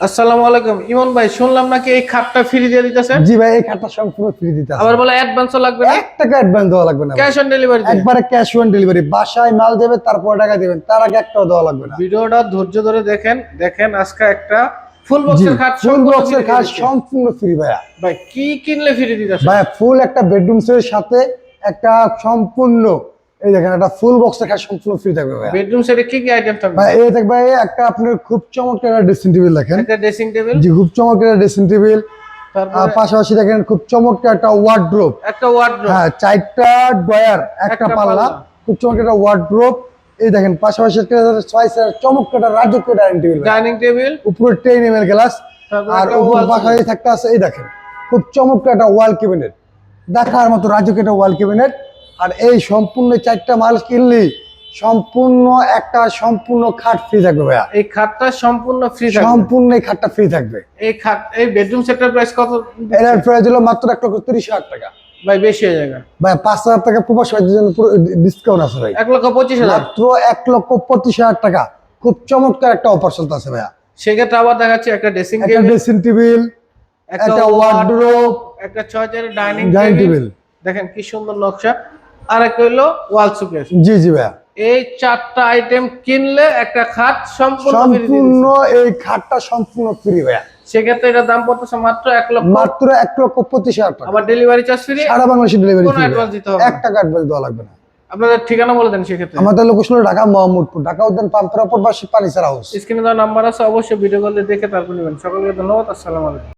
আসসালামু আলাইকুম। ইমন ভাই শুনলাম নাকি এই খাটটা ফ্রি দিয়ে দিতেছেন? জি ভাই এই খাটটা সম্পূর্ণ ফ্রি দিতে হবে আবার বলে অ্যাডভান্সও লাগবে না? এক টাকা অ্যাডভান্স দেওয়া লাগবে না ক্যাশ অন ডেলিভারি একবারে ক্যাশ অন ডেলিভারি বাসায় মাল দেবে তারপর টাকা দিবেন। তার আগে একটাও দেওয়া লাগবে না। ভিডিওটা ধৈর্য ধরে দেখেন। দেখেন আজকে একটা ফুল বক্সের খাট ফুল বক্সের খাট সম্পূর্ণ ফ্রি ভাইয়া। ভাই কি কিনলে ফ্রি দিতেছে ভাইয়া ফুল একটা বেডরুম সেটের সাথে একটা সম্পূর্ণ এই দেখেন একটা ফুল বক্সের খাট সম্পূর্ণ ফ্রি থাকবে ভাইয়া। বেডরুম সেটে কি কি আইটেম থাকবে? ভাই এই দেখবে একটা আপনার খুব চমৎকার একটা ড্রেসিং টেবিল দেখেন। একটা ড্রেসিং টেবিল জি খুব চমৎকার একটা ড্রেসিং টেবিল আর পাশাপাশি দেখেন খুব চমৎকার একটা ওয়ার্ড্রোব একটা ওয়ার্ডরোব হ্যাঁ চারটা ড্রয়ার একটা পাল্লা। খুব চমৎকার একটা ওয়ার্ড্রোব এই দেখেন পাশাপাশি একটা ছয় চমৎকার একটা রাজকীয় ডাইনিং টেবিল ডাইনিং টেবিল উপরে টেন এম এল গ্লাস আর উপর পাশাপাশি থাকতে আছে এই দেখেন খুব চমৎকার একটা ওয়াল ক্যাবিনেট দেখার মতো রাজকীয় একটা ওয়াল ক্যাবিনেট আর এই সম্পূর্ণ চারটা মাল কিনলে সম্পূর্ণ একটা সম্পূর্ণ খাট ফ্রি থাকবে ভাইয়া। এই খাটটা সম্পূর্ণ ফ্রি থাকবে। সম্পূর্ণ এই খাটটা ফ্রি থাকবে। এই খাট এই বেডরুম সেটের প্রাইস কত এটার প্রাইস হলো মাত্র এক লক্ষ তিরিশ হাজার টাকা। ভাই বেশি হয়ে যাবে। ভাই পাঁচ হাজার টাকা প্রবাস জন্য পুরো ডিসকাউন্ট আছে ভাই। এক লক্ষ পঁচিশ হাজার। মাত্র এক লক্ষ পঁচিশ হাজার টাকা। খুব চমৎকার একটা অফার চলতে আছে ভাইয়া। সেক্ষেত্রে আবার দেখাচ্ছি একটা ড্রেসিং একটা টেবিল ড্রেসিং টেবিল একটা একটা ওয়ার্ডরোব একটা ছয় চেয়ারের ডাইনিং টেবিল দেখেন কি সুন্দর নকশা। আর একটা হলো ওয়াল সুকেস জি জি ভাইয়া। এই চারটা আইটেম কিনলে একটা খাট সম্পূর্ণ সম্পূর্ণ এই খাটটা সম্পূর্ণ ফ্রি ভাইয়া। সেক্ষেত্রে এটার দাম পড়তেছে মাত্র এক লক্ষ মাত্র এক লক্ষ পঁচিশ হাজার টাকা। আবার ডেলিভারি চার্জ ফ্রি সারা বাংলাদেশে ডেলিভারি advance দিতে হবে না। এক টাকা অ্যাডভান্স দেওয়া লাগবে না। আপনাদের ঠিকানা বলে দেন সেক্ষেত্রে। আমাদের লোকেশন হলো ঢাকা মোহাম্মদপুর। ঢাকা উদ্যান পাম্পের অপর পাশে পানিসার হাউস স্ক্রিনে দেওয়া নাম্বার আছে অবশ্যই ভিডিও কল দেখে তারপর নেবেন। সকলকে ধন্যবাদ আসসালামু আলাইকুম।